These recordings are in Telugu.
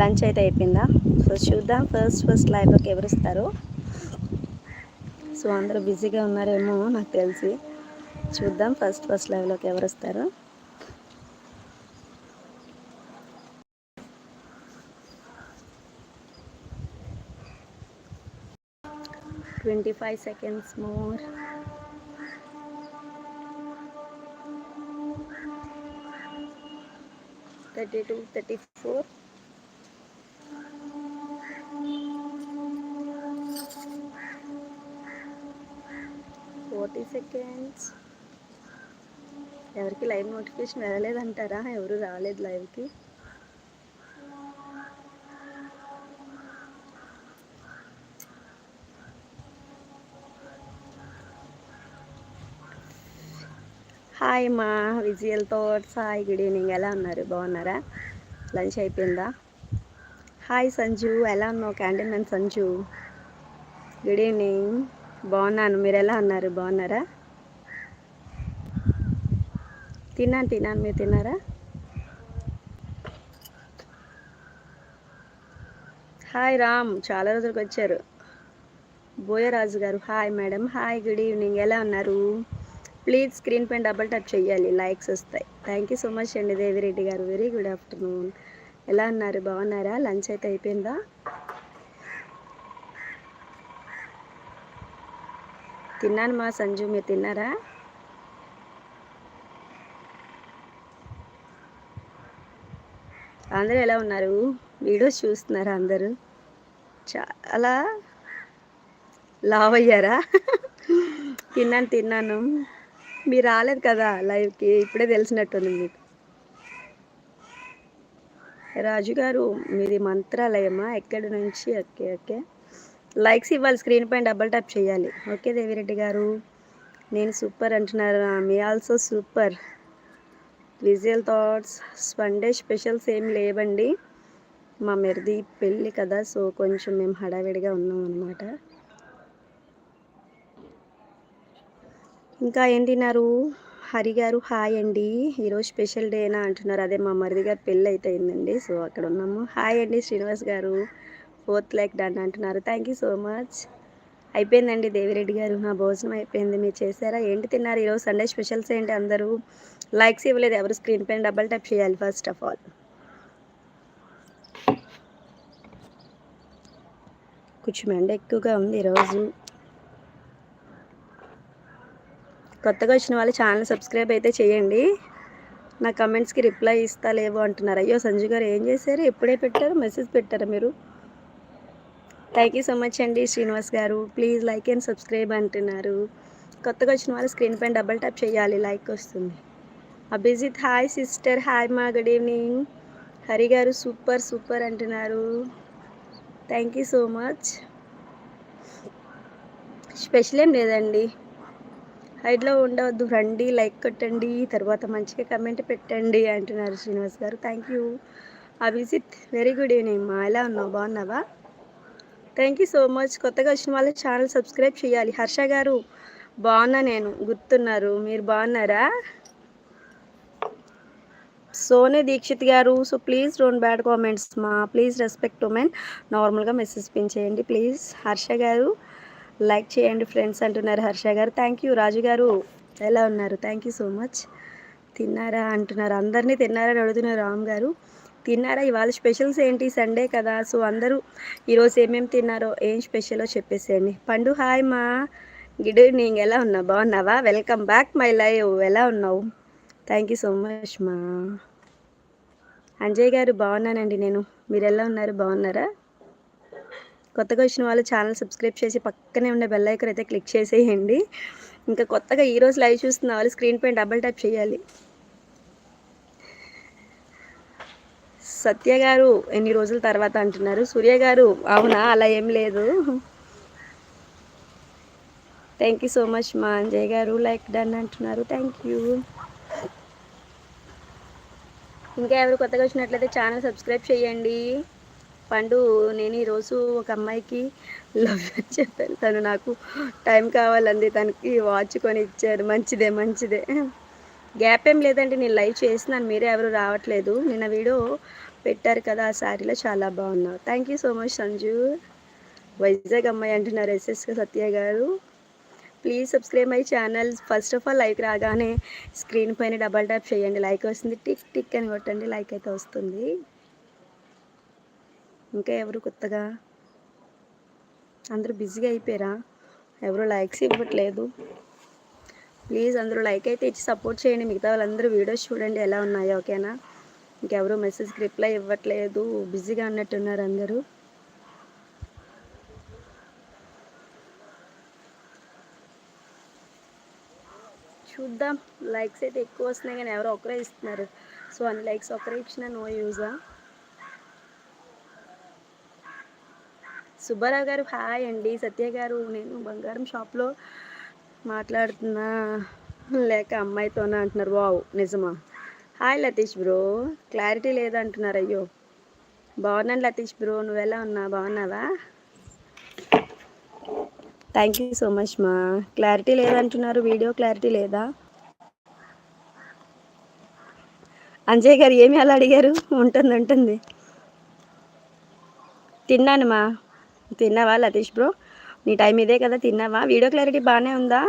లంచ్ అయితే అయిపోయిందా? సో చూద్దాం. ఫస్ట్ ఫస్ట్ లైవ్లోకి ఎవరిస్తారు సో అందరూ బిజీగా ఉన్నారేమో నాకు తెలిసి. చూద్దాం. ఫస్ట్ ఫస్ట్ లైవ్లోకి ఎవరు వస్తారు? Twenty five seconds more. Thirty two thirty four. Forty seconds ఎవరికి లైవ్ నోటిఫికేషన్ వెళ్ళలేదంటారా? ఎవరు రాలేదు లైవ్కి హాయ్ మా visual thoughts hi good evening ఎలా ఉన్నారు? బాగున్నారా? లంచ్ అయిపోయిందా? హాయ్ సంజు ఎలా ఉన్నావు? Canteen man Sanju. Good evening బాగున్నాను. మీరు ఎలా ఉన్నారు? బాగున్నారా? తిన్నాను తిన్నాను. మీరు తిన్నారా? హాయ్ రామ్. చాలా రోజులకు వచ్చారు. బోయరాజు గారు hi madam. Hi good evening. ఎలా ఉన్నారు? ప్లీజ్ స్క్రీన్ పైన డబల్ టచ్ చేయాలి. లైక్స్ వస్తాయి. థ్యాంక్ యూ సో మచ్ అండి దేవిరెడ్డి గారు. Very good afternoon. ఎలా ఉన్నారు? బాగున్నారా? లంచ్ అయితే అయిపోయిందా? తిన్నాను మా సంజు మీరు తిన్నారా? అందరూ ఎలా ఉన్నారు? వీడియోస్ చూస్తున్నారా అందరూ? చాలా లావ్ అయ్యారా? తిన్నాను తిన్నాను. మీరు రాలేదు కదా లైవ్కి ఇప్పుడే తెలిసినట్టుంది మీకు. రాజుగారు మీది మంత్రాలయమా? ఎక్కడి నుంచి? Okay okay. లైక్స్ ఇవ్వాలి స్క్రీన్ పైన డబల్ ట్యాప్ చేయాలి. ఓకే దేవిరెడ్డి గారు. నేను సూపర్ అంటున్నారు మీ also super visual thoughts Sunday specials ఏం లేవండి. మా మెరిది పెళ్ళి కదా సో కొంచెం మేము హడావిడిగా ఉన్నాం అనమాట ఇంకా ఏం తిన్నారు? హరి గారు హాయ్ అండి. ఈరోజు స్పెషల్ డేనా అంటున్నారు. అదే మా మరిది గారు పెళ్ళి అయితే అయిందండి సో అక్కడ ఉన్నాము. హాయ్ అండి శ్రీనివాస్ గారు. ఫోర్త్ లైక్ డన్ అంటున్నారు. థ్యాంక్ యూ సో మచ్ అయిపోయిందండి దేవిరెడ్డి గారు. నా భోజనం అయిపోయింది. మీరు చేశారా? ఏంటి తిన్నారు? ఈరోజు సండే స్పెషల్స్ ఏంటి అందరూ? లైక్స్ ఇవ్వలేదు. ఎవరు స్క్రీన్ పైన డబల్ టైప్ చేయాలి ఫస్ట్ ఆఫ్ ఆల్ కొంచెం ఎండ ఎక్కువగా ఉంది ఈరోజు. కొత్తగా వచ్చిన వాళ్ళు ఛానల్ సబ్స్క్రైబ్ అయితే చేయండి. నా కమెంట్స్కి రిప్లై ఇస్తా లేవు అంటున్నారు. అయ్యో సంజు గారు ఏం చేశారు? ఎప్పుడే పెట్టారు? మెసేజ్ పెట్టారా మీరు? థ్యాంక్ యూ సో మచ్ అండి శ్రీనివాస్ గారు. ప్లీజ్ లైక్ అండ్ సబ్స్క్రైబ్ అంటున్నారు. కొత్తగా వచ్చిన వాళ్ళు స్క్రీన్ పైన డబల్ ట్యాప్ చేయాలి లైక్ వస్తుంది. అభిజిత్ హాయ్ సిస్టర్ హాయ్ మా గుడ్ ఈవినింగ్ హరి గారు సూపర్ సూపర్ అంటున్నారు. Thank you so much special ఏం లేదండి. హైడ్లో ఉండవద్దు రండి లైక్ కొట్టండి తర్వాత మంచిగా కమెంట్ పెట్టండి అంటున్నారు శ్రీనివాస్ గారు. Thank you Abhijit very good evening మా ఎలా ఉన్నావు? బాగున్నావా? థ్యాంక్ యూ సో మచ్ కొత్తగా వచ్చిన వాళ్ళ ఛానల్ సబ్స్క్రైబ్ చేయాలి. హర్ష గారు బాగున్నా నేను. గుర్తున్నారు. మీరు బాగున్నారా? సోనే దీక్షిత్ గారు so please don't bad comments మా. ప్లీజ్ రెస్పెక్ట్ ఉమెన్ నార్మల్గా మెసేజ్ పిన్ చేయండి ప్లీజ్ హర్ష గారు లైక్ చేయండి ఫ్రెండ్స్ అంటున్నారు. హర్ష గారు థ్యాంక్ యూ రాజు గారు ఎలా ఉన్నారు? థ్యాంక్ యూ సో మచ్ తిన్నారా? అంటున్నారు. అందరినీ తిన్నారని అడుగుతున్నారు రామ్ గారు. తిన్నారా? ఇవాళ స్పెషల్స్ ఏంటి? సండే కదా సో అందరూ ఈరోజు ఏమేమి తిన్నారో ఏం స్పెషలో చెప్పేసేయండి. పండు హాయ్ మా. Good evening. ఎలా ఉన్నావు బాగున్నావా? Welcome back my live. ఎలా ఉన్నావు? థ్యాంక్ యూ సో మచ్ మా. అంజయ్ గారు బాగున్నానండి నేను. మీరు ఎలా ఉన్నారు? బాగున్నారా? కొత్తగా వచ్చిన వాళ్ళు ఛానల్ సబ్స్క్రైబ్ చేసి పక్కనే ఉన్న బెల్ ఐకర్ అయితే క్లిక్ చేసేయండి. ఇంకా కొత్తగా ఈరోజు లైవ్ చూస్తున్న వాళ్ళు స్క్రీన్ పైన డబల్ టైప్ చేయాలి. సత్య గారు ఎన్ని రోజుల తర్వాత అంటున్నారు? సూర్య గారు అవునా? అలా ఏం లేదు. థ్యాంక్ యూ సో మచ్ మా అంజయ్ గారు. లైక్ డన్ అంటున్నారు. థ్యాంక్ యూ ఇంకా ఎవరు కొత్తగా వచ్చినట్లయితే ఛానల్ సబ్స్క్రైబ్ చేయండి. పండు నేను ఈరోజు ఒక అమ్మాయికి లవ్ చెప్పాను. తను నాకు టైం కావాలంది. తనకి వాచ్ కొని ఇచ్చారు మంచిదే మంచిదే. గ్యాప్ ఏం లేదండి. నేను లైవ్ చేసినాను మీరే ఎవరు రావట్లేదు. నిన్న వీడియో పెట్టారు కదా ఆ శారీలో చాలా బాగున్నావు. Thank you so much Sanju. Vizag అమ్మాయి అంటున్నారు ఎస్ఎస్ సత్య గారు. Please subscribe my channel first of all like రాగానే స్క్రీన్ పైన డబల్ ట్యాప్ చేయండి. లైక్ వస్తుంది టిక్ టిక్ అని కొట్టండి. లైక్ అయితే వస్తుంది. ఇంకా ఎవరు కొత్తగా? అందరూ బిజీగా అయిపోయారా? ఎవరు లైక్స్ ఇవ్వట్లేదు. ప్లీజ్ అందరూ లైక్ అయితే ఇచ్చి సపోర్ట్ చేయండి. మిగతా వాళ్ళందరూ వీడియోస్ చూడండి ఎలా ఉన్నాయో ఓకేనా ఇంకెవరు మెసేజ్కి రిప్లై ఇవ్వట్లేదు. బిజీగా అన్నట్టున్నారు అందరూ. చూద్దాం. లైక్స్ అయితే ఎక్కువ వస్తున్నాయి కానీ ఎవరో ఒకరే ఇస్తున్నారు. సో అన్ని లైక్స్ ఒకరే ఇచ్చినా నో యూజా. సుబ్బారావు గారు హాయ్ అండి. సత్య గారు నేను బంగారం షాప్లో మాట్లాడుతున్నా. లేక అమ్మాయితోనే అంటున్నారు. వావ్ నిజమా? హాయ్ లతీష్ బ్రో క్లారిటీ లేదంటున్నారు అయ్యో. బాగున్నాను లతీష్ బ్రో నువ్వు ఎలా ఉన్నా బాగున్నావా? థ్యాంక్ యూ సో మచ్ మా క్లారిటీ లేదంటున్నారు. వీడియో క్లారిటీ లేదా? అంజయ్ గారు ఏమి అలా అడిగారు? ఉంటుంది ఉంటుంది. తిన్నాను మా తిన్నావా లతీష్ బ్రో నీ టైం ఇదే కదా తిన్నావా? వీడియో క్లారిటీ బాగానే ఉందా?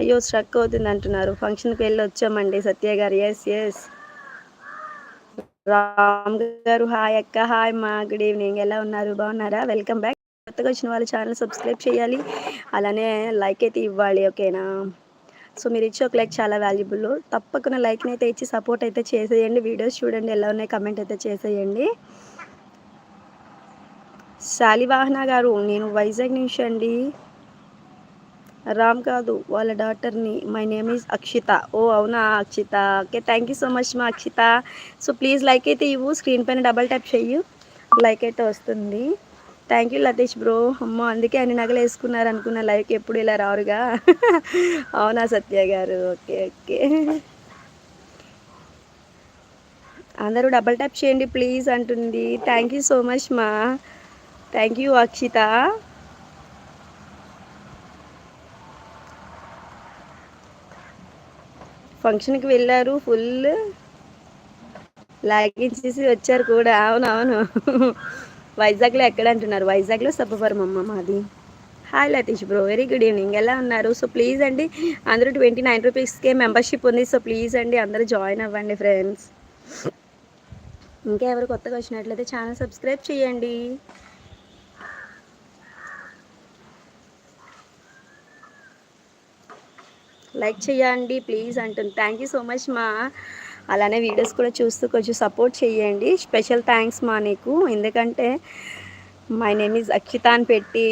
అయ్యో స్ట్రక్ అవుతుంది అంటున్నారు. ఫంక్షన్కి వెళ్ళి వచ్చామండి సత్య గారు. ఎస్ ఎస్ రామ్ గారు హాయ్ అక్క హాయ్ మా గుడ్ ఈవినింగ్ ఎలా ఉన్నారు? బాగున్నారా? వెల్కమ్ బ్యాక్ కొత్తగా వచ్చిన వాళ్ళు ఛానల్ సబ్స్క్రైబ్ చేయాలి. అలానే లైక్ అయితే ఇవ్వాలి ఓకేనా? సో మీరు ఇచ్చే ఒక లైక్ చాలా వాల్యుబుల్ తప్పకుండా లైక్ని అయితే ఇచ్చి సపోర్ట్ అయితే చేసేయండి. వీడియోస్ చూడండి ఎలా ఉన్నాయి? కమెంట్ అయితే చేసేయండి. శాలివాహన గారు నేను వైజాగ్ నుంచి అండి. రామ్ కాదు వాళ్ళ డాటర్ని. My name is Akshita. ఓ అవునా Akshita? Okay thank you so much మా అక్షిత. సో ప్లీజ్ లైక్ అయితే ఇవ్వు స్క్రీన్ పైన డబల్ ట్యాప్ చెయ్యు. లైక్ అయితే వస్తుంది. థ్యాంక్ యూ లతీష్ బ్రో అమ్మ అందుకే అన్ని నగలు వేసుకున్నారు అనుకున్న లైక్ ఎప్పుడు ఇలా రారుగా అవునా సత్య గారు? ఓకే ఓకే అందరూ డబల్ ట్యాప్ చేయండి ప్లీజ్ అంటుంది. థ్యాంక్ యూ సో మచ్ మా. Thank you Akshita. ఫంక్షన్కి వెళ్ళారు ఫుల్ లాగించేసి వచ్చారు కూడా. అవునవును. వైజాగ్లో ఎక్కడ అంటున్నారు వైజాగ్లో సబ్బవరం అమ్మ మాది. Hi Latish bro very good evening. ఎలా ఉన్నారు? సో ప్లీజ్ అండి అందరూ ట్వంటీ నైన్ రూపీస్కే మెంబర్షిప్ ఉంది. సో ప్లీజ్ అండి అందరూ జాయిన్ అవ్వండి ఫ్రెండ్స్. ఇంకా ఎవరు కొత్తగా వచ్చినట్లయితే ఛానల్ సబ్స్క్రైబ్ చేయండి. లైక్ చేయండి ప్లీజ్ అంటుంది. థ్యాంక్ యూ సో మచ్ మా. అలానే వీడియోస్ కూడా చూస్తూ కొంచెం సపోర్ట్ చేయండి. స్పెషల్ థ్యాంక్స్ మా నీకు. ఎందుకంటే మై నేమ్ ఈజ్ అక్షిత అని పెట్టి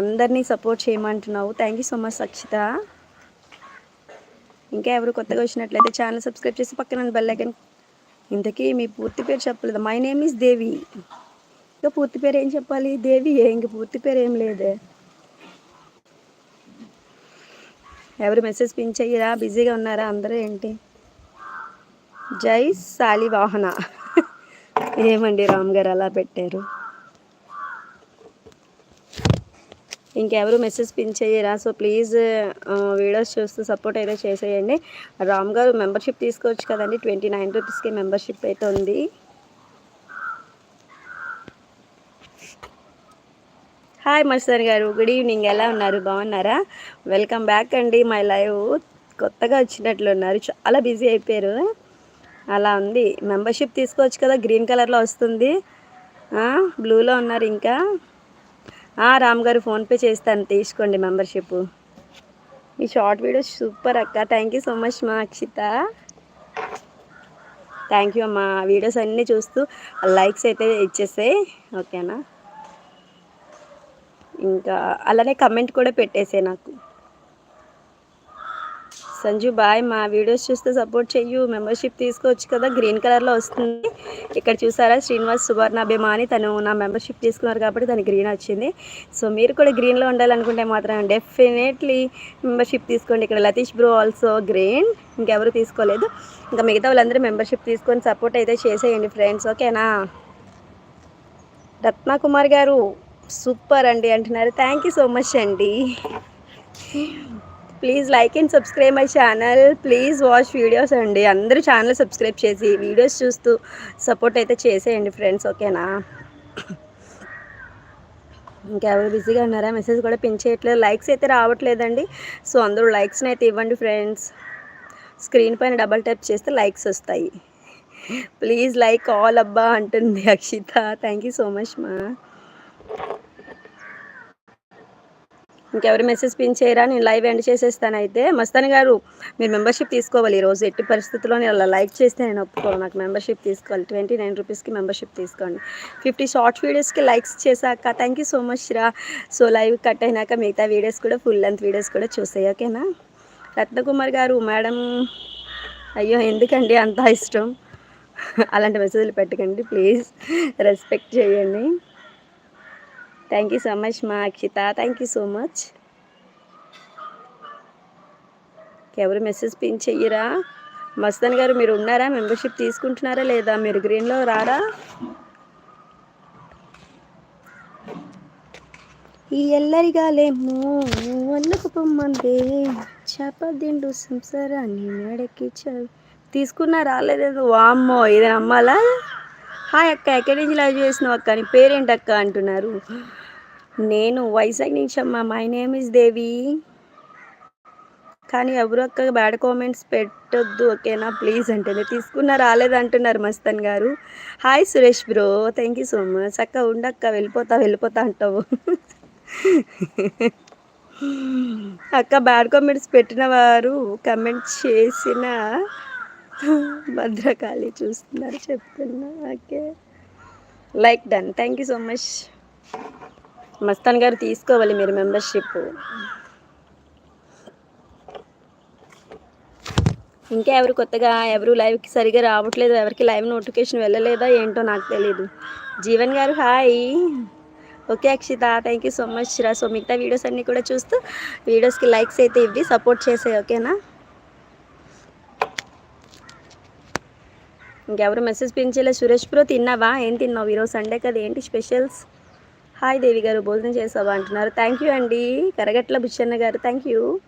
అందరినీ support చేయమంటున్నావు. Thank you so much Akshita ఇంకా ఎవరు కొత్తగా వచ్చినట్లయితే ఛానల్ సబ్స్క్రైబ్ చేసి పక్కన బెల్ ఐకన్ ఇంతకీ మీ పూర్తి పేరు చెప్పలేదు? మై నేమ్ ఈజ్ దేవి ఇంకా పూర్తి పేరు ఏం చెప్పాలి? దేవి ఇంక పూర్తి పేరు ఏం లేదే. ఎవరు మెసేజ్ పిన్ చెయ్యరా బిజీగా ఉన్నారా? అందరూ ఏంటి? జై శాలివాహన ఏమండి రామ్ గారు అలా పెట్టారు? ఇంకెవరు మెసేజ్ పిన్ చేయరా? సో ప్లీజ్ వీడియోస్ చూస్తూ సపోర్ట్ అయితే చేసేయండి. రామ్ గారు మెంబర్షిప్ తీసుకోవచ్చు కదండి. ట్వంటీ నైన్ రూపీస్కి మెంబర్షిప్ అయితే ఉంది. హాయ్ మస్తాన్ గారు గుడ్ ఈవినింగ్. ఎలా ఉన్నారు? బాగున్నారా? వెల్కమ్ బ్యాక్ అండి. మై లైవ్ కొత్తగా వచ్చినట్లున్నారు చాలా బిజీ అయిపోయారు. అలా ఉంది. మెంబర్షిప్ తీసుకోవచ్చు కదా? గ్రీన్ కలర్లో వస్తుంది. బ్లూలో ఉన్నారు ఇంకా. రామ్ గారు ఫోన్పే చేస్తాను. తీసుకోండి మెంబర్షిప్. మీ షార్ట్ వీడియో సూపర్ అక్క. థ్యాంక్ యూ సో మచ్ మా అక్షిత. థ్యాంక్ యూ అమ్మా. వీడియోస్ అన్నీ చూస్తూ లైక్స్ అయితే ఇచ్చేసాయి. ఓకేనా? ఇంకా అలానే కమెంట్ కూడా పెట్టేసే నాకు. సంజు బాయ్ మా వీడియోస్ చూస్తే సపోర్ట్ చెయ్యు. మెంబర్షిప్ తీసుకోవచ్చు కదా. గ్రీన్ కలర్లో వస్తుంది. ఇక్కడ చూసారా? శ్రీనివాస్ సువర్ణ అభిమాని. తను నా మెంబర్షిప్ తీసుకున్నారు కాబట్టి తను గ్రీన్ వచ్చింది. సో మీరు కూడా గ్రీన్లో ఉండాలనుకుంటే మాత్రం డెఫినెట్లీ మెంబర్షిప్ తీసుకోండి. ఇక్కడ లతీష్ బ్రో ఆల్సో గ్రీన్ ఇంకెవరు తీసుకోలేదు. ఇంకా మిగతా వాళ్ళందరూ మెంబర్షిప్ తీసుకొని సపోర్ట్ అయితే చేసేయండి ఫ్రెండ్స్ ఓకేనా రత్నకుమార్ గారు. సూపర్ అండి అంటున్నారు. థ్యాంక్ యూ సో మచ్ అండి. Please like and subscribe my channel please watch videos అండి. అందరూ ఛానల్ సబ్స్క్రైబ్ చేసి వీడియోస్ చూస్తూ సపోర్ట్ అయితే చేసేయండి ఫ్రెండ్స్ ఓకేనా ఇంకెవరు బిజీగా ఉన్నారా? మెసేజ్ కూడా పెంచేయట్లేదు లైక్స్ అయితే రావట్లేదండి. సో అందరూ లైక్స్ని అయితే ఇవ్వండి ఫ్రెండ్స్ స్క్రీన్ పైన డబల్ టైప్ చేస్తే లైక్స్ వస్తాయి. ప్లీజ్ లైక్ ఆల్ అబ్బా అంటుంది Akshitha. Thank you so much మా. ఇంకెవరు మెసేజ్ పిన్ చేయరా? నేను లైవ్ ఎండ్ చేసేస్తాను అయితే. మస్తాన్ గారు మీరు మెంబర్షిప్ తీసుకోవాలి ఈరోజు ఎట్టి పరిస్థితుల్లో నేను అలా లైక్ చేస్తే నేను ఒప్పుకోను. నాకు మెంబర్షిప్ తీసుకోవాలి. ట్వంటీ నైన్ రూపీస్కి మెంబర్షిప్ తీసుకోండి. ఫిఫ్టీ షార్ట్ వీడియోస్కి లైక్స్ చేశాక థ్యాంక్ యూ సో మచ్ రా. సో లైవ్ కట్ అయినాక మిగతా వీడియోస్ కూడా ఫుల్ లెంత్ వీడియోస్ కూడా చూసాయి ఓకేనా రత్నకుమార్ గారు మేడం అయ్యో ఎందుకండి అంత ఇష్టం? అలాంటి మెసేజ్లు పెట్టకండి ప్లీజ్ రెస్పెక్ట్ చేయండి. థ్యాంక్ యూ సో మచ్ మా Akshitha thank you so much ఎవరు మెసేజ్ పిన్ చెయ్యరా? మస్తాన్ గారు మీరు ఉన్నారా? మెంబర్షిప్ తీసుకుంటున్నారా లేదా? మీరు గ్రీన్లో రారా? ఈ ఎల్లరిగాలేమో అన్నకు పొమ్మందే. చేపదిండు సంసారాన్ని మేడకి తీసుకున్నా రాలేదేదో వామ్మో ఇది నమ్మాలా? హాయ్ అక్క ఎక్కడి నుంచి లైవ్ చేసినావు అక్క? నీ పేరేంటక్క అంటున్నారు. నేను వైజాగ్ నుంచి అమ్మా మై నేమ్ ఇస్ దేవి కానీ ఎవరు అక్క బ్యాడ్ కామెంట్స్ పెట్టొద్దు ఓకేనా? ప్లీజ్ అంటే తీసుకున్నా రాలేదంటున్నారు మస్తన్ గారు. Hi Suresh bro thank you so much అక్క ఉండక్క వెళ్ళిపోతా వెళ్ళిపోతా అంటావు. అక్క బ్యాడ్ కామెంట్స్ పెట్టిన వారు కమెంట్ చేసిన భద్రకాళి చూస్తున్నారు చెప్తున్నా okay? Like done thank you so much Mastan గారు తీసుకోవాలి మీరు మెంబర్షిప్. ఇంకా ఎవరు కొత్తగా ఎవరు లైవ్కి సరిగా రావట్లేదు ఎవరికి లైవ్ నోటిఫికేషన్ వెళ్ళలేదా ఏంటో నాకు తెలియదు జీవన్ గారు hi. Okay Akshitha thank you so much రా. సో మిగతా వీడియోస్ అన్నీ కూడా చూస్తూ వీడియోస్కి లైక్స్ అయితే ఇవి సపోర్ట్ చేసే ఓకేనా? ఇంకెవరు మెసేజ్ పెంచేలా సురేష్ బ్రో తిన్నావా? ఏం తిన్నావు? ఈరోజు సండే కదా ఏంటి స్పెషల్స్ హాయ్ దేవి గారు భోజనం చేసావా అంటున్నారు. థ్యాంక్ యూ అండి. కరగట్ల బుచ్చన్న గారు థ్యాంక్ యూ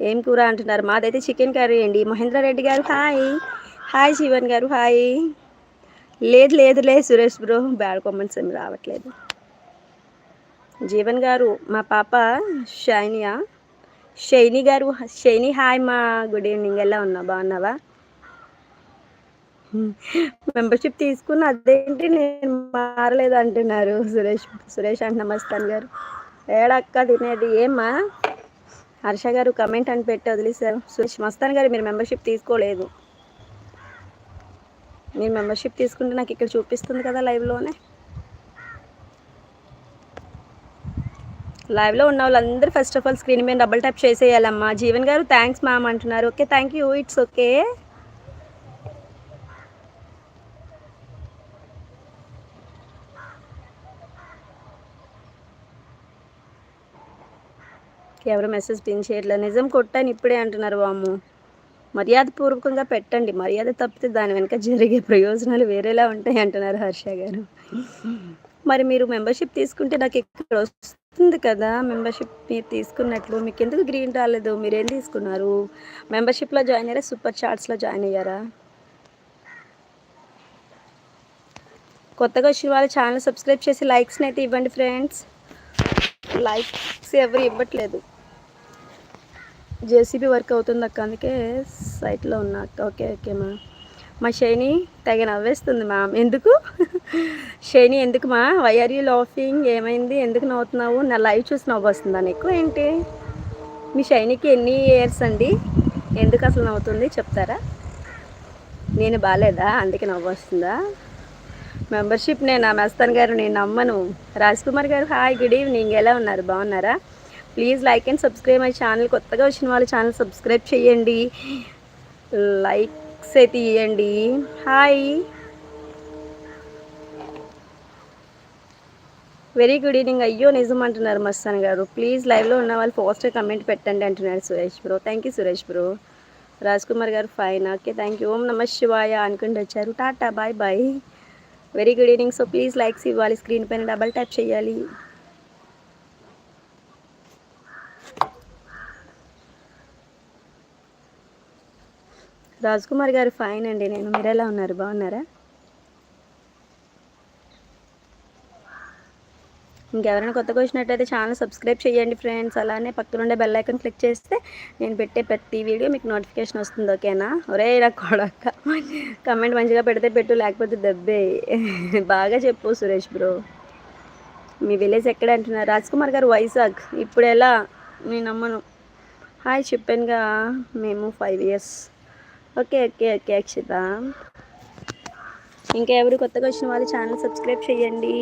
ఏం కూర అంటున్నారు? మాదైతే చికెన్ కర్రీ అండి. మహేంద్ర రెడ్డి గారు హాయ్. హాయ్ శివన్ గారు హాయ్. లేదు లేదు లేదు సురేష్ బ్రో బ్యాడ్ కామెంట్స్ ఏమి రావట్లేదు. జీవన్ గారు మా పాప షైనియా. షైని గారు షైని హాయ్ మా గుడ్ ఈవినింగ్. ఎలా ఉన్నావు బాగున్నావా? మెంబర్షిప్ తీసుకున్న అదేంటి నేను మారలేదు అంటున్నారు. సురేష్ సురేష్ అంట నమస్తాన్ గారు. ఏడక్క తినేది ఏమ్మా హర్ష గారు కమెంట్ అని పెట్టి వదిలేశారు. సురేష్ మస్తాన్ గారు మీరు మెంబర్షిప్ తీసుకోలేదు. మీరు మెంబర్షిప్ తీసుకుంటే నాకు ఇక్కడ చూపిస్తుంది కదా లైవ్లోనే లైవ్లో ఉన్న వాళ్ళందరూ ఫస్ట్ ఆఫ్ ఆల్ స్క్రీన్ మీద డబుల్ ట్యాప్ చేసేయాలమ్మా. జీవన్ గారు థ్యాంక్స్ మ్యామ్ అంటున్నారు. Okay thank you it's okay ఎవరు మెసేజ్ పిన్ చేయట్లేదు. నిజం కొట్టాను ఇప్పుడే అంటున్నారు వాము మర్యాదపూర్వకంగా పెట్టండి. మర్యాద తప్పితే దాని వెనుక జరిగే ప్రయోజనాలు వేరేలా ఉంటాయి అంటున్నారు హర్ష గారు. మరి మీరు మెంబర్షిప్ తీసుకుంటే నాకు ఇక్కడ వస్తుంది కదా. మెంబర్షిప్ మీరు తీసుకున్నట్లు. మీకు ఎందుకు గ్రీన్ రాలేదు? మీరేం తీసుకున్నారు? మెంబర్షిప్లో జాయిన్ అయ్యారా? సూపర్ చార్ట్స్లో జాయిన్ అయ్యారా? కొత్తగా వచ్చిన వాళ్ళు ఛానల్ సబ్స్క్రైబ్ చేసి లైక్స్ని అయితే ఇవ్వండి ఫ్రెండ్స్. లైక్స్ ఎవరు ఇవ్వట్లేదు. జేసీబీ వర్క్ అవుతుంది అక్క అందుకే సైట్లో ఉన్నా అక్క. ఓకే ఓకే మా. మా శైని తెగ నవ్వేస్తుంది మ్యామ్. ఎందుకు? షైని ఎందుకు మా? వైఆర్ యూ లాఫింగ్ ఏమైంది? ఎందుకు నవ్వుతున్నావు? నా లైవ్ చూసి నవ్వు వస్తుందా నీకు? ఏంటి? మీ షైనికి ఎన్ని ఇయర్స్ అండి? ఎందుకు అసలు నవ్వుతుంది? చెప్తారా? నేను బాగాలేదా అందుకే నవ్వు వస్తుందా మెంబర్షిప్ నేను? మెస్తాన్ గారు నేను నమ్మను. రాజ్ కుమార్ గారు హాయ్ గుడ్ ఈవినింగ్ ఎలా ఉన్నారు? బాగున్నారా? Please like and subscribe my channel. కొత్తగా వచ్చిన వాళ్ళు ఛానల్ సబ్స్క్రైబ్ చేయండి. లైక్స్ అయితే ఇవ్వండి హాయ్. వెరీ గుడ్ ఈవినింగ్ అయ్యో నిజం అంటున్నారు మస్తాన్ గారు. ప్లీజ్ లైవ్లో ఉన్న వాళ్ళు పోస్టర్ కమెంట్ పెట్టండి అంటున్నారు Suresh bro thank you Suresh bro Raj Kumar గారు ఫైన్ ఓకే థ్యాంక్ యూ ఓం నమ శివాయ అనుకుంటూ వచ్చారు. Tata bye bye very good evening so please likes ఇవ్వాలి. స్క్రీన్ పైన డబల్ ట్యాప్ చేయాలి. రాజ్కుమార్ గారు ఫైన్ అండి నేను మీరు ఎలా ఉన్నారు? బాగున్నారా? ఇంకెవరైనా కొత్తగా వచ్చినట్టయితే ఛానల్ సబ్స్క్రైబ్ చేయండి ఫ్రెండ్స్. అలానే పక్కనుండే బెల్ ఐకన్ క్లిక్ చేస్తే నేను పెట్టే ప్రతి వీడియో మీకు నోటిఫికేషన్ వస్తుంది ఓకేనా? ఒరే నా కొడక. కమెంట్ మంచిగా పెడితే పెట్టు లేకపోతే దెబ్బే. బాగా చెప్పు సురేష్ బ్రో. మీ విలేజ్ ఎక్కడ అంటున్నారు? రాజ్ కుమార్ గారు వైజాగ్. ఇప్పుడు ఎలా? నేను నమ్మను. హాయ్ చెప్పానుగా. మేము five years okay okay okay Akshitha. ఇంకా ఎవరు కొత్తగా వచ్చిన వాళ్ళు ఛానల్ సబ్స్క్రైబ్ చేయండి